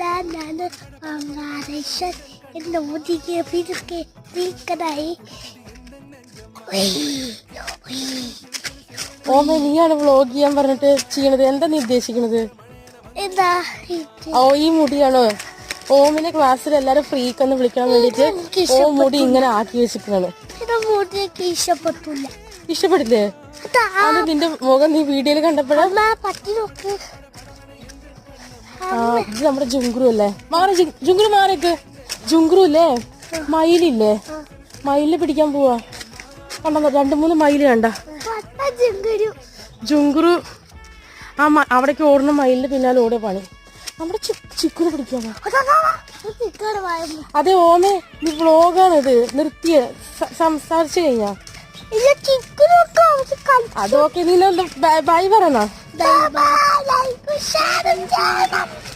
ഞാനാണ് ബംഗ്ലാദേശൻ എന്നെ ഒതുങ്ങിയ പിതുക്കെ നീക്കനായി ഓമ നീയാണ് വ്ലോഗ് ചെയ്യാൻ പറഞ്ഞിട്ട് ചെയ്യണത്? എന്താ നീ ഉദ്ദേശിക്കണത്? എന്താ ഓ ഈ മുടിയാണോ? ഓമിനെ ക്ലാസ്സിൽ എല്ലാരും ഫ്രീക്ക് എന്ന് വിളിക്കാൻ വേണ്ടിട്ട് ഓ മുടി ഇങ്ങനെ ആക്കി വെച്ചിട്ടാണ് മുടിയൊക്കെ ഇഷ്ടപ്പെട്ടില്ല. ഇഷ്ടപ്പെട്ടില്ലേ? അതാ. നിന്റെ മുഖം നീ വീഡിയോയിൽ കണ്ടപ്പോഴാ പറ്റി നോക്ക്. ആ ഇത് നമ്മുടെ ജുങ്കുരു അല്ലേ? മാറി ജുങ്കുരു മാറിക്ക് ജുങ്കുരു അല്ലേ മയിലില്ലേ? മയിലിനെ പിടിക്കാൻ പോവാ. കണ്ടോ രണ്ടു മൂന്ന് മയിൽ കണ്ട. ജുങ്കുരു ആ അവിടേക്ക് ഓടുന്ന മയിലിന്റെ പിന്നാലെ ഓടിയ പണി. നമ്മുടെ ചിക്കുനെ പിടിക്കാമോ വായുന്നു അതെ ഓമേ നീ വ്ളോഗാണിത് നിർത്തിയ സംസാരിച്ചു കഴിഞ്ഞാ. അതൊക്കെ നീ ബൈ പറയണോ? chơi